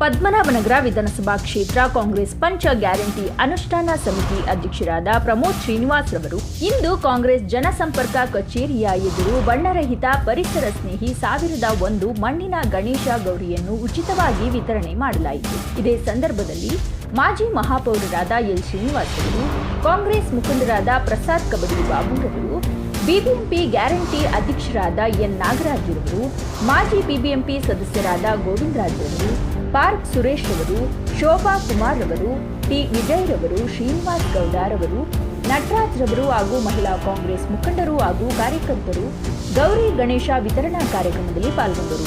ಪದ್ಮನಾಭನಗರ ವಿಧಾನಸಭಾ ಕ್ಷೇತ್ರ ಕಾಂಗ್ರೆಸ್ ಪಂಚ ಗ್ಯಾರಂಟಿ ಅನುಷ್ಠಾನ ಸಮಿತಿ ಅಧ್ಯಕ್ಷರಾದ ಪ್ರಮೋದ್ ಶ್ರೀನಿವಾಸ್ ರವರು ಇಂದು ಕಾಂಗ್ರೆಸ್ ಜನಸಂಪರ್ಕ ಕಚೇರಿಯ ಎದುರು ಬಣ್ಣರಹಿತ ಪರಿಸರ ಸ್ನೇಹಿ ಸಾವಿರದ ಒಂದು ಮಣ್ಣಿನ ಗಣೇಶ ಗೌರಿಯನ್ನು ಉಚಿತವಾಗಿ ವಿತರಣೆ ಮಾಡಲಾಯಿತು. ಇದೇ ಸಂದರ್ಭದಲ್ಲಿ ಮಾಜಿ ಮಹಾಪೌರರಾದ ಎಲ್ ಶ್ರೀನಿವಾಸ್ ಅವರು ಕಾಂಗ್ರೆಸ್ ಮುಖಂಡರಾದ ಪ್ರಸಾದ್ ಕಬಡಿ ಬಾಬುರವರು ಬಿಬಿಎಂಪಿ ಗ್ಯಾರಂಟಿ ಅಧ್ಯಕ್ಷರಾದ ಎನ್ ನಾಗರಾಜ್ ಅವರು ಮಾಜಿ ಬಿಬಿಎಂಪಿ ಸದಸ್ಯರಾದ ಗೋವಿಂದರಾಜ್ ರವರು ಪಾರ್ಕ್ ಸುರೇಶ್ ರವರು ಶೋಭಾ ಕುಮಾರ್ ರವರು ಟಿ. ವಿಜಯ್ ರವರು, ಶ್ರೀನಿವಾಸ್ ಗೌಡ ರವರು ನಟರಾಜ್ ರವರು ಹಾಗೂ ಮಹಿಳಾ ಕಾಂಗ್ರೆಸ್ ಮುಖಂಡರು ಹಾಗೂ ಕಾರ್ಯಕರ್ತರು ಗೌರಿ ಗಣೇಶ ವಿತರಣಾ ಕಾರ್ಯಕ್ರಮದಲ್ಲಿ ಪಾಲ್ಗೊಂಡರು.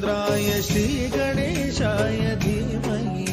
भालचन्द्राय श्रीगणेशाय धीमहि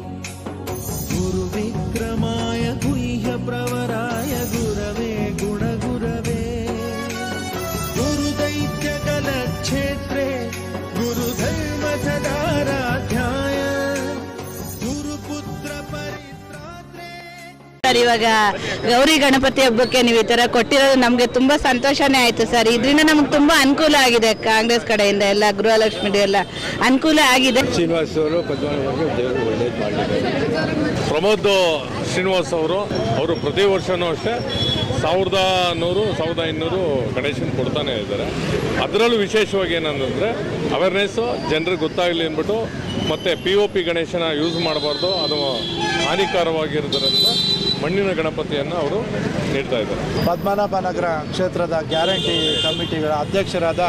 ಸರ್, ಇವಾಗ ಗೌರಿ ಗಣಪತಿ ಹಬ್ಬಕ್ಕೆ ನೀವು ಈ ತರ ಕೊಟ್ಟಿರೋದು ನಮಗೆ ತುಂಬಾ ಸಂತೋಷನೇ ಆಯ್ತು ಸರ್. ಇದರಿಂದ ನಮ್ಗೆ ತುಂಬಾ ಅನುಕೂಲ ಆಗಿದೆ ಕಾಂಗ್ರೆಸ್ ಕಡೆಯಿಂದ ಎಲ್ಲ ಗೃಹಲಕ್ಷ್ಮಿ ಎಲ್ಲ ಅನುಕೂಲ ಆಗಿದೆ. ಶ್ರೀನಿವಾಸ್ ಅವರು ಪ್ರಮೋದ್ ಶ್ರೀನಿವಾಸ್ ಅವರು ಅವರು ಪ್ರತಿ ವರ್ಷನೂ ಅಷ್ಟೇ ಸಾವಿರದ ನೂರು, ಸಾವಿರದ ಐನೂರು ಗಣೇಶನ ಕೊಡ್ತಾನೆ ಇದ್ದಾರೆ. ಅದರಲ್ಲೂ ವಿಶೇಷವಾಗಿ ಏನಂತಂದರೆ ಅವೇರ್ನೆಸ್ಸು ಜನರಿಗೆ ಗೊತ್ತಾಗಲಿ ಅಂದ್ಬಿಟ್ಟು ಮತ್ತು ಪಿ ಒ ಪಿ ಗಣೇಶನ ಯೂಸ್ ಮಾಡಬಾರ್ದು, ಅದು ಹಾನಿಕಾರವಾಗಿರೋದ್ರಿಂದ ಮಣ್ಣಿನ ಗಣಪತಿಯನ್ನು ಅವರು ನೀಡ್ತಾ ಇದ್ದಾರೆ ಪದ್ಮನಾಭನಗರ ಕ್ಷೇತ್ರದ ಗ್ಯಾರಂಟಿ ಕಮಿಟಿಗಳ ಅಧ್ಯಕ್ಷರಾದ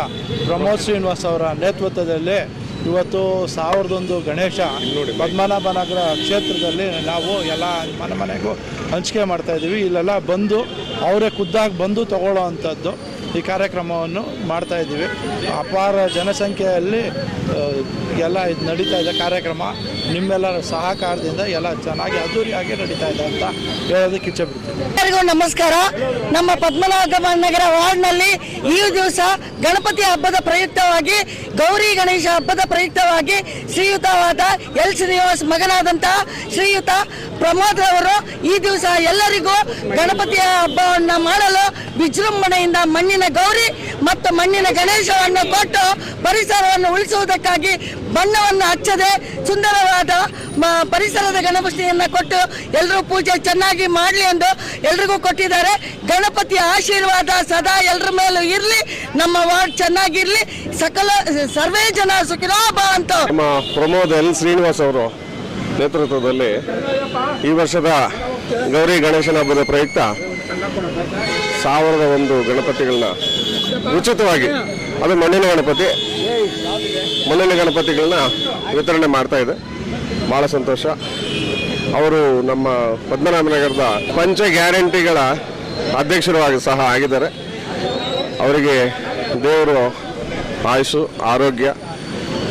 ಪ್ರಮೋದ್ ಶ್ರೀನಿವಾಸ್ ಅವರ ನೇತೃತ್ವದಲ್ಲಿ ಇವತ್ತು ಸಾವಿರದೊಂದು ಗಣೇಶ ನೋಡಿ. ಪದ್ಮನಾಭನಗರ ಕ್ಷೇತ್ರದಲ್ಲಿ ನಾವು ಎಲ್ಲ ಮನೆ ಮನೆಗೂ ಹಂಚಿಕೆ ಮಾಡ್ತಾ ಇದ್ದೀವಿ ಇಲ್ಲೆಲ್ಲ ಬಂದು ಅವರೇ ಖುದ್ದಾಗಿ ಬಂದು ತಗೊಳ್ಳೋ ಅಂಥದ್ದು ಈ ಕಾರ್ಯಕ್ರಮವನ್ನು ಮಾಡ್ತಾ ಇದ್ದೀವಿ. ಅಪಾರ ಜನಸಂಖ್ಯೆಯಲ್ಲಿ ಎಲ್ಲ ಇದು ನಡೀತಾ ಇದೆ ಕಾರ್ಯಕ್ರಮ. ನಿಮ್ಮೆಲ್ಲರ ಸಹಕಾರದಿಂದ ಎಲ್ಲ ಚೆನ್ನಾಗಿ ಅದ್ದೂರಿಯಾಗಿ ನಡೀತಾ ಇದೆ ಅಂತ ಹೇಳೋದಕ್ಕೆ ಇಚ್ಛೆ ಬಿಡ್ತೀನಿ ನಮಸ್ಕಾರ. ನಮ್ಮ ಪದ್ಮನಾಭ ನಗರ ವಾರ್ಡ್ನಲ್ಲಿ ಈ ದಿವಸ ಗಣಪತಿ ಹಬ್ಬದ ಪ್ರಯುಕ್ತವಾಗಿ, ಗೌರಿ ಗಣೇಶ ಹಬ್ಬದ ಪ್ರಯುಕ್ತವಾಗಿ ಶ್ರೀಯುತವಾದ ಎಲ್ ಶ್ರೀನಿವಾಸ್ ಮಗನಾದಂತಹ ಶ್ರೀಯುತ ಪ್ರಮೋದ್ ಅವರು ಈ ದಿವಸ ಎಲ್ಲರಿಗೂ ಗಣಪತಿಯ ಹಬ್ಬವನ್ನು ಮಾಡಲು ವಿಜೃಂಭಣೆಯಿಂದ ಮಣ್ಣಿನ ಗೌರಿ ಮತ್ತು ಮಣ್ಣಿನ ಗಣೇಶವನ್ನು ಕೊಟ್ಟು ಪರಿಸರವನ್ನು ಉಳಿಸುವುದಕ್ಕಾಗಿ ಬಣ್ಣವನ್ನು ಹಚ್ಚದೆ ಸುಂದರವಾದ ಪರಿಸರದ ಗಣಪತಿಯನ್ನು ಕೊಟ್ಟು ಎಲ್ಲರೂ ಪೂಜೆ ಚೆನ್ನಾಗಿ ಮಾಡಲಿ ಎಂದು ಎಲ್ರಿಗೂ ಕೊಟ್ಟಿದ್ದಾರೆ. ಗಣಪತಿಯ ಆಶೀರ್ವಾದ ಸದಾ ಎಲ್ಲರ ಮೇಲೂ ಇರಲಿ, ನಮ್ಮ ವಾರ್ಡ್ ಚೆನ್ನಾಗಿರ್ಲಿ. ಸಕಲ, ಸರ್ವೇ ಜನ ಸುಖಿರೋ ಬಾ ನಮ್ಮ ಪ್ರಮೋದ್ ಎಲ್ ಶ್ರೀನಿವಾಸ್ ಅವರು ನೇತೃತ್ವದಲ್ಲಿ ಈ ವರ್ಷದ ಗೌರಿ ಗಣೇಶನ ಹಬ್ಬದ ಪ್ರಯುಕ್ತ ಸಾವಿರದ ಒಂದು ಗಣಪತಿಗಳನ್ನ ಉಚಿತವಾಗಿ, ಅದು ಮಣ್ಣಿನ ಗಣಪತಿ, ಮಣ್ಣಿನ ಗಣಪತಿಗಳನ್ನ ವಿತರಣೆ ಮಾಡ್ತಾ ಇದೆ. ಭಾಳ ಸಂತೋಷ. ಅವರು ನಮ್ಮ ಪದ್ಮನಾಭನಗರದ ಪಂಚ ಗ್ಯಾರಂಟಿಗಳ ಅಧ್ಯಕ್ಷರು ಸಹ ಆಗಿದ್ದಾರೆ. ಅವರಿಗೆ ದೇವರು ಆಯುಷು ಆರೋಗ್ಯ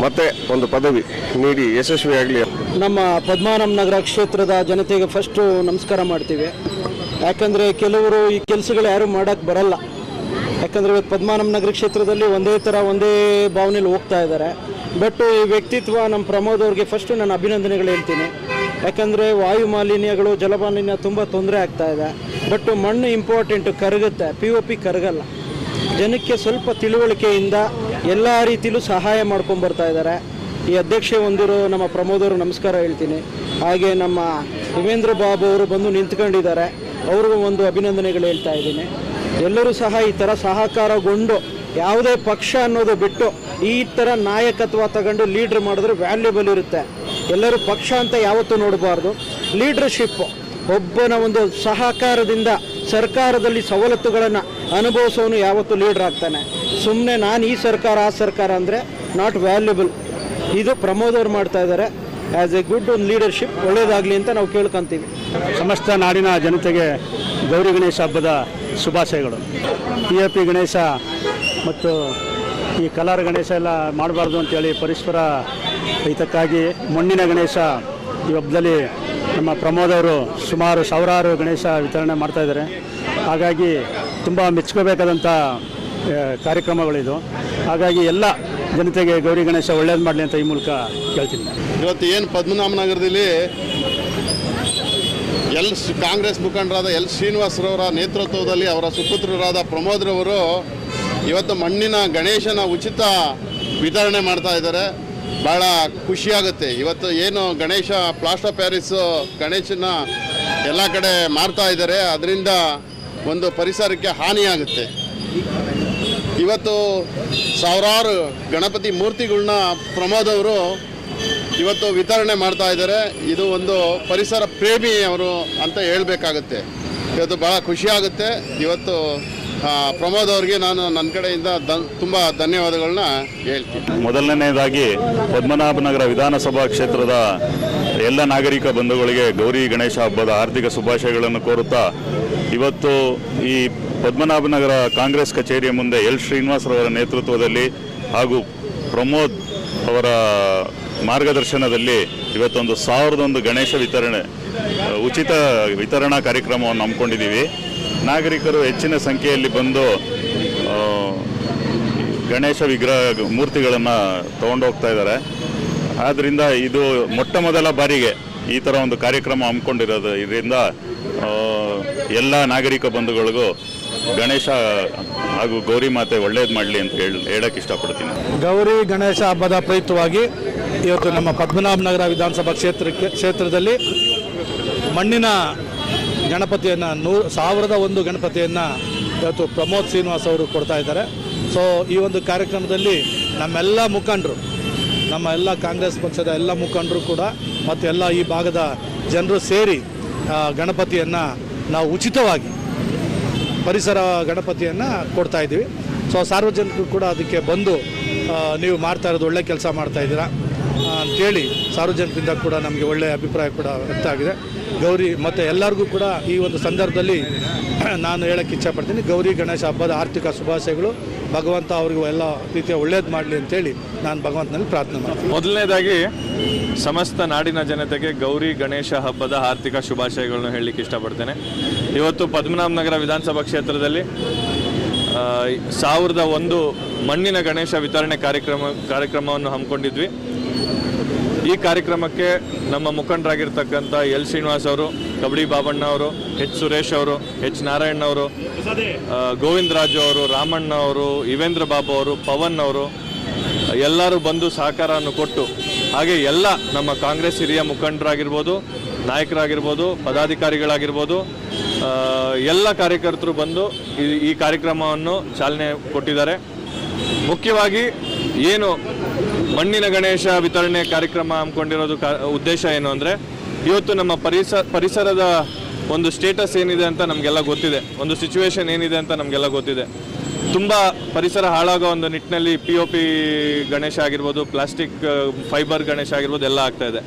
ಮತ್ತೆ ಒಂದು ಪದವಿ ನೀಡಿ ಯಶಸ್ವಿಯಾಗಲಿ. ನಮ್ಮ ಪದ್ಮನಾಭ ನಗರ ಕ್ಷೇತ್ರದ ಜನತೆಗೆ ಫಸ್ಟು ನಮಸ್ಕಾರ ಮಾಡ್ತೀವಿ. ಯಾಕಂದರೆ ಕೆಲವರು ಈ ಕೆಲಸಗಳು ಯಾರು ಮಾಡೋಕ್ಕೆ ಬರಲ್ಲ. ಯಾಕಂದರೆ ಇವತ್ತು ಪದ್ಮನಾಭ ನಗರ ಕ್ಷೇತ್ರದಲ್ಲಿ ಒಂದೇ ಥರ ಒಂದೇ ಭಾವನೆಯಲ್ಲಿ ಹೋಗ್ತಾ ಇದ್ದಾರೆ. ಬಟ್ ಈ ವ್ಯಕ್ತಿತ್ವ ನಮ್ಮ ಪ್ರಮೋದ್ ಅವ್ರಿಗೆ ಫಸ್ಟು ನಾನು ಅಭಿನಂದನೆಗಳು ಹೇಳ್ತೀನಿ. ಯಾಕಂದರೆ ವಾಯು ಮಾಲಿನ್ಯಗಳು ಜಲಮಾಲಿನ್ಯ ತುಂಬ ತೊಂದರೆ ಆಗ್ತಾ ಇದೆ. ಬಟ್ ಮಣ್ಣು ಇಂಪಾರ್ಟೆಂಟು ಕರಗುತ್ತೆ. ಪಿ ಒ ಪಿ ಕರಗಲ್ಲ. ಜನಕ್ಕೆ ಸ್ವಲ್ಪ ತಿಳುವಳಿಕೆಯಿಂದ ಎಲ್ಲ ರೀತಿಯಲ್ಲೂ ಸಹಾಯ ಮಾಡ್ಕೊಂಡು ಬರ್ತಾ ಇದ್ದಾರೆ. ಈ ಅಧ್ಯಕ್ಷೆ ಹೊಂದಿರೋ ನಮ್ಮ ಪ್ರಮೋದ್ ಅವರು ನಮಸ್ಕಾರ ಹೇಳ್ತೀನಿ. ಹಾಗೆ ನಮ್ಮ ಯುವೇಂದ್ರ ಬಾಬು ಅವರು ಬಂದು ನಿಂತ್ಕೊಂಡಿದ್ದಾರೆ. ಅವ್ರಿಗೂ ಒಂದು ಅಭಿನಂದನೆಗಳು ಹೇಳ್ತಾ ಇದ್ದೀನಿ. ಎಲ್ಲರೂ ಸಹ ಈ ಥರ ಸಹಕಾರಗೊಂಡು ಯಾವುದೇ ಪಕ್ಷ ಅನ್ನೋದು ಬಿಟ್ಟು ಈ ಥರ ನಾಯಕತ್ವ ತಗೊಂಡು ಲೀಡ್ರ್ ಮಾಡಿದ್ರೆ ವ್ಯಾಲ್ಯೂಬಲ್ ಇರುತ್ತೆ. ಎಲ್ಲರೂ ಪಕ್ಷ ಅಂತ ಯಾವತ್ತೂ ನೋಡಬಾರ್ದು. ಲೀಡ್ರ್ಶಿಪ್ಪು ಒಬ್ಬನ ಒಂದು ಸಹಕಾರದಿಂದ ಸರ್ಕಾರದಲ್ಲಿ ಸವಲತ್ತುಗಳನ್ನು ಅನುಭವಿಸೋನು ಯಾವತ್ತೂ ಲೀಡ್ರ್ ಆಗ್ತಾನೆ. ಸುಮ್ಮನೆ ನಾನು ಈ ಸರ್ಕಾರ, ಆ ಸರ್ಕಾರ ಅಂದರೆ ನಾಟ್ ವ್ಯಾಲ್ಯೂಬಲ್ ಇದು ಪ್ರಮೋದ್ ಅವ್ರು ಮಾಡ್ತಾ ಇದ್ದಾರೆ ಆ್ಯಸ್ ಎ ಗುಡ್ ಒಂದು ಲೀಡರ್ಶಿಪ್ ಒಳ್ಳೇದಾಗಲಿ ಅಂತ ನಾವು ಕೇಳ್ಕೊಂತೀವಿ. ಸಮಸ್ತ ನಾಡಿನ ಜನತೆಗೆ ಗೌರಿ ಗಣೇಶ ಹಬ್ಬದ ಶುಭಾಶಯಗಳು. ಪಿ ಎ ಪಿ ಗಣೇಶ ಮತ್ತು ಈ ಕಲಾರ ಗಣೇಶ ಎಲ್ಲ ಮಾಡಬಾರ್ದು ಅಂತೇಳಿ ಪರಿಸರ ಹಿತಕ್ಕಾಗಿ ಮಣ್ಣಿನ ಗಣೇಶ ಈ ಹಬ್ಬದಲ್ಲಿ ನಮ್ಮ ಪ್ರಮೋದ್ ಅವರು ಸುಮಾರು ಸಾವಿರಾರು ಗಣೇಶ ವಿತರಣೆ ಮಾಡ್ತಾ ಇದ್ದಾರೆ. ಹಾಗಾಗಿ ತುಂಬ ಮೆಚ್ಕೋಬೇಕಾದಂಥ ಕಾರ್ಯಕ್ರಮಗಳಿದು. ಹಾಗಾಗಿ ಎಲ್ಲ ಜನತೆಗೆ ಗೌರಿ ಗಣೇಶ ಒಳ್ಳೇದು ಮಾಡಲಿ ಅಂತ ಈ ಮೂಲಕ ಕೇಳ್ತೀನಿ. ಇವತ್ತು ಏನು ಪದ್ಮನಾಭನಗರದಲ್ಲಿ ಎಲ್ ಕಾಂಗ್ರೆಸ್ ಮುಖಂಡರಾದ ಎಲ್ ಶ್ರೀನಿವಾಸರವರ ನೇತೃತ್ವದಲ್ಲಿ ಅವರ ಸುಪುತ್ರರಾದ ಪ್ರಮೋದ್ರವರು ಇವತ್ತು ಮಣ್ಣಿನ ಗಣೇಶನ ಉಚಿತ ವಿತರಣೆ ಮಾಡ್ತಾ ಇದ್ದಾರೆ. ಭಾಳ ಖುಷಿಯಾಗುತ್ತೆ. ಇವತ್ತು ಏನು ಗಣೇಶ ಪ್ಲಾಸ್ಟರ್ ಪ್ಯಾರಿಸು ಗಣೇಶನ ಎಲ್ಲ ಕಡೆ ಮಾರ್ತಾ ಇದ್ದಾರೆ. ಅದರಿಂದ ಒಂದು ಪರಿಸರಕ್ಕೆ ಹಾನಿಯಾಗುತ್ತೆ. ಇವತ್ತು ಸಾವಿರಾರು ಗಣಪತಿ ಮೂರ್ತಿಗಳನ್ನ ಪ್ರಮೋದ್ ಅವರು ಇವತ್ತು ವಿತರಣೆ ಮಾಡ್ತಾ ಇದ್ದಾರೆ. ಇದು ಒಂದು ಪರಿಸರ ಪ್ರೇಮಿ ಅವರು ಅಂತ ಹೇಳಬೇಕಾಗುತ್ತೆ. ಇವತ್ತು ಭಾಳ ಖುಷಿಯಾಗುತ್ತೆ ಇವತ್ತು ಪ್ರಮೋದ್ ಅವರಿಗೆ ನಾನು ನನ್ನ ಕಡೆಯಿಂದ ದನ್ ತುಂಬ ಧನ್ಯವಾದಗಳನ್ನ ಹೇಳ್ತೀನಿ. ಮೊದಲನೇದಾಗಿ ಪದ್ಮನಾಭನಗರ ವಿಧಾನಸಭಾ ಕ್ಷೇತ್ರದ ಎಲ್ಲ ನಾಗರಿಕ ಬಂಧುಗಳಿಗೆ ಗೌರಿ ಗಣೇಶ ಹಬ್ಬದ ಆರ್ಥಿಕ ಶುಭಾಶಯಗಳನ್ನು ಕೋರುತ್ತಾ, ಇವತ್ತು ಈ ಪದ್ಮನಾಭನಗರ ಕಾಂಗ್ರೆಸ್ ಕಚೇರಿಯ ಮುಂದೆ ಎಲ್ ಶ್ರೀನಿವಾಸರವರ ನೇತೃತ್ವದಲ್ಲಿ ಹಾಗೂ ಪ್ರಮೋದ್ ಅವರ ಮಾರ್ಗದರ್ಶನದಲ್ಲಿ ಇವತ್ತೊಂದು ಸಾವಿರದೊಂದು ಗಣೇಶ ವಿತರಣೆ ಉಚಿತ ವಿತರಣಾ ಕಾರ್ಯಕ್ರಮವನ್ನು ಹಮ್ಮಿಕೊಂಡಿದ್ದೀವಿ. ನಾಗರಿಕರು ಹೆಚ್ಚಿನ ಸಂಖ್ಯೆಯಲ್ಲಿ ಬಂದು ಗಣೇಶ ವಿಗ್ರಹ ಮೂರ್ತಿಗಳನ್ನು ತೊಗೊಂಡೋಗ್ತಾ ಇದ್ದಾರೆ. ಆದ್ದರಿಂದ ಇದು ಮೊಟ್ಟ ಮೊದಲ ಬಾರಿಗೆ ಈ ಥರ ಒಂದು ಕಾರ್ಯಕ್ರಮ ಹಮ್ಮಿಕೊಂಡಿರೋದು ಇದರಿಂದ ಎಲ್ಲ ನಾಗರಿಕ ಬಂಧುಗಳಿಗೂ ಗಣೇಶ ಹಾಗೂ ಗೌರಿ ಮಾತೆ ಒಳ್ಳೇದು ಮಾಡಲಿ ಅಂತ ಹೇಳಿ ಹೇಳಕ್ಕೆ ಇಷ್ಟಪಡ್ತೀನಿ. ಗೌರಿ ಗಣೇಶ ಹಬ್ಬದ ಪ್ರಯುಕ್ತವಾಗಿ ಇವತ್ತು ನಮ್ಮ ಪದ್ಮನಾಭನಗರ ವಿಧಾನಸಭಾ ಕ್ಷೇತ್ರಕ್ಕೆ, ಕ್ಷೇತ್ರದಲ್ಲಿ ಮಣ್ಣಿನ ಗಣಪತಿಯನ್ನು ನೂ, ಸಾವಿರದ ಒಂದು ಗಣಪತಿಯನ್ನು ಇವತ್ತು ಪ್ರಮೋದ್ ಶ್ರೀನಿವಾಸ್ ಅವರು ಕೊಡ್ತಾ ಇದ್ದಾರೆ. ಸೊ ಈ ಒಂದು ಕಾರ್ಯಕ್ರಮದಲ್ಲಿ ನಮ್ಮೆಲ್ಲ ಮುಖಂಡರು, ನಮ್ಮ ಎಲ್ಲ ಕಾಂಗ್ರೆಸ್ ಪಕ್ಷದ ಎಲ್ಲ ಮುಖಂಡರು ಕೂಡ ಮತ್ತು ಎಲ್ಲ ಈ ಭಾಗದ ಜನರು ಸೇರಿ ಗಣಪತಿಯನ್ನು ನಾವು ಉಚಿತವಾಗಿ ಪರಿಸರ ಗಣಪತಿಯನ್ನು ಕೊಡ್ತಾ ಇದ್ದೀವಿ. ಸೊ ಸಾರ್ವಜನಿಕರು ಕೂಡ ಅದಕ್ಕೆ ಬಂದು ನೀವು ಮಾಡ್ತಾ ಇರೋದು ಒಳ್ಳೆ ಕೆಲಸ ಮಾಡ್ತಾ ಇದ್ದೀರಾ ಅಂತೇಳಿ ಸಾರ್ವಜನಿಕರಿಂದ ಕೂಡ ನಮಗೆ ಒಳ್ಳೆಯ ಅಭಿಪ್ರಾಯ ಕೂಡ ವ್ಯಕ್ತ ಆಗಿದೆ. ಗೌರಿ ಮತ್ತು ಎಲ್ಲರಿಗೂ ಕೂಡ ಈ ಒಂದು ಸಂದರ್ಭದಲ್ಲಿ ನಾನು ಹೇಳಕ್ಕೆ ಇಚ್ಛಪಡ್ತೀನಿ. ಗೌರಿ, ಗಣೇಶ ಹಬ್ಬದ ಆರ್ಥಿಕ ಶುಭಾಶಯಗಳು. ಭಗವಂತ ಅವರಿಗೂ ಎಲ್ಲ ರೀತಿಯ ಒಳ್ಳೇದು ಮಾಡಲಿ ಅಂತೇಳಿ ನಾನು ಭಗವಂತನಲ್ಲಿ ಪ್ರಾರ್ಥನೆ ಮಾಡ್ತೀನಿ. ಮೊದಲನೇದಾಗಿ, ಸಮಸ್ತ ನಾಡಿನ ಜನತೆಗೆ ಗೌರಿ, ಗಣೇಶ ಹಬ್ಬದ ಆರ್ಥಿಕ ಶುಭಾಶಯಗಳನ್ನು ಹೇಳಲಿಕ್ಕೆ ಇಷ್ಟಪಡ್ತೇನೆ. ಇವತ್ತು ಪದ್ಮನಾಭನಗರ ವಿಧಾನಸಭಾ ಕ್ಷೇತ್ರದಲ್ಲಿ ಸಾವಿರದ ಒಂದು ಮಣ್ಣಿನ ಗಣೇಶ ವಿತರಣೆ ಕಾರ್ಯಕ್ರಮ, ಕಾರ್ಯಕ್ರಮವನ್ನು ಹಮ್ಮಿಕೊಂಡಿದ್ವಿ. ಈ ಕಾರ್ಯಕ್ರಮಕ್ಕೆ ನಮ್ಮ ಮುಖಂಡರಾಗಿರ್ತಕ್ಕಂಥ ಎಲ್ ಶ್ರೀನಿವಾಸ್ ಅವರು, ಕಬಡ್ಡಿ ಬಾಬಣ್ಣ ಅವರು, ಎಚ್ ಸುರೇಶ್ ಅವರು, ಎಚ್ ನಾರಾಯಣ್ ಅವರು ಗೋವಿಂದರಾಜು ಗೋವಿಂದ ರಾಜು ಅವರು, ರಾಮಣ್ಣ ಅವರು ಯುವೇಂದ್ರ ಬಾಬು ಅವರು, ಪವನ್ ಅವರು, ಎಲ್ಲರೂ ಬಂದು ಸಹಕಾರವನ್ನು ಕೊಟ್ಟು, ಹಾಗೆ ಎಲ್ಲ ನಮ್ಮ ಕಾಂಗ್ರೆಸ್ ಹಿರಿಯ ಮುಖಂಡರಾಗಿರ್ಬೋದು, ನಾಯಕರಾಗಿರ್ಬೋದು, ಪದಾಧಿಕಾರಿಗಳಾಗಿರ್ಬೋದು ಎಲ್ಲ ಕಾರ್ಯಕರ್ತರು ಬಂದು ಈ ಕಾರ್ಯಕ್ರಮವನ್ನು ಚಾಲನೆ ಕೊಟ್ಟಿದ್ದಾರೆ. ಮುಖ್ಯವಾಗಿ ಏನು ಮಣ್ಣಿನ ಗಣೇಶ ವಿತರಣೆ ಕಾರ್ಯಕ್ರಮ ಹಮ್ಮಿಕೊಂಡಿರೋದು ಉದ್ದೇಶ ಏನು ಅಂದರೆ, ಇವತ್ತು ನಮ್ಮ ಪರಿಸ, ಪರಿಸರದ ಒಂದು ಸ್ಟೇಟಸ್ ಏನಿದೆ ಅಂತ ನಮಗೆಲ್ಲ ಗೊತ್ತಿದೆ. ಒಂದು ಸಿಚುವೇಶನ್ ಏನಿದೆ ಅಂತ ನಮಗೆಲ್ಲ ಗೊತ್ತಿದೆ. ತುಂಬ ಪರಿಸರ ಹಾಳಾಗೋ ಒಂದು ನಿಟ್ಟಿನಲ್ಲಿ ಪಿ ಒ ಪಿ ಗಣೇಶ ಆಗಿರ್ಬೋದು ಪ್ಲಾಸ್ಟಿಕ್ ಫೈಬರ್ ಗಣೇಶ ಆಗಿರ್ಬೋದು, ಎಲ್ಲ ಆಗ್ತಾ ಇದೆ.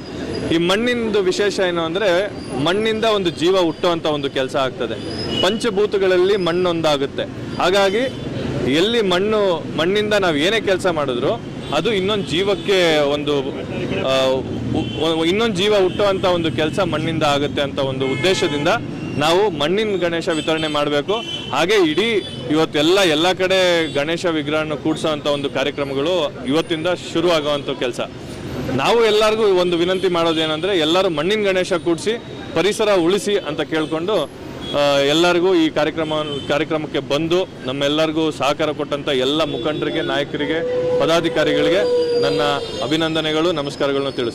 ಈ ಮಣ್ಣಿಂದು ವಿಶೇಷ ಏನು ಅಂದರೆ, ಮಣ್ಣಿಂದ ಒಂದು ಜೀವ ಹುಟ್ಟುವಂಥ ಒಂದು ಕೆಲಸ ಆಗ್ತದೆ. ಪಂಚಭೂತಗಳಲ್ಲಿ ಮಣ್ಣೊಂದಾಗುತ್ತೆ. ಹಾಗಾಗಿ ಎಲ್ಲಿ ಮಣ್ಣು, ಮಣ್ಣಿಂದ ನಾವು ಏನೇ ಕೆಲಸ ಮಾಡಿದ್ರು, ಅದು ಇನ್ನೊಂದು ಜೀವಕ್ಕೆ ಒಂದು ಇನ್ನೊಂದು ಜೀವ ಹುಟ್ಟುವಂಥ ಒಂದು ಕೆಲಸ ಮಣ್ಣಿಂದ ಆಗುತ್ತೆ ಅಂತ ಒಂದು ಉದ್ದೇಶದಿಂದ ನಾವು ಮಣ್ಣಿನ ಗಣೇಶ ವಿತರಣೆ ಮಾಡಬೇಕು. ಹಾಗೆ ಇಡೀ ಇವತ್ತೆಲ್ಲ ಎಲ್ಲ ಕಡೆ ಗಣೇಶ ವಿಗ್ರಹನ ಕೂಡಿಸೋವಂಥ ಒಂದು ಕಾರ್ಯಕ್ರಮಗಳು ಇವತ್ತಿಂದ ಶುರು ಆಗುವಂಥ ಕೆಲಸ. ನಾವು ಎಲ್ಲರಿಗೂ ಒಂದು ವಿನಂತಿ ಮಾಡೋದೇನೆಂದರೆ, ಎಲ್ಲರೂ ಮಣ್ಣಿನ ಗಣೇಶ ಕೂಡಿಸಿ, ಪರಿಸರ ಉಳಿಸಿ ಅಂತ ಕೇಳಿಕೊಂಡು ಎಲ್ಲರಿಗೂ ಈ ಕಾರ್ಯಕ್ರಮ, ಕಾರ್ಯಕ್ರಮಕ್ಕೆ ಬಂದು ನಮ್ಮೆಲ್ಲರಿಗೂ ಸಹಕಾರ ಕೊಟ್ಟಂಥ ಎಲ್ಲ ಮುಖಂಡರಿಗೆ, ನಾಯಕರಿಗೆ, ಪದಾಧಿಕಾರಿಗಳಿಗೆ ನನ್ನ ಅಭಿನಂದನೆಗಳು, ನಮಸ್ಕಾರಗಳನ್ನು ತಿಳಿಸ್ತೀನಿ.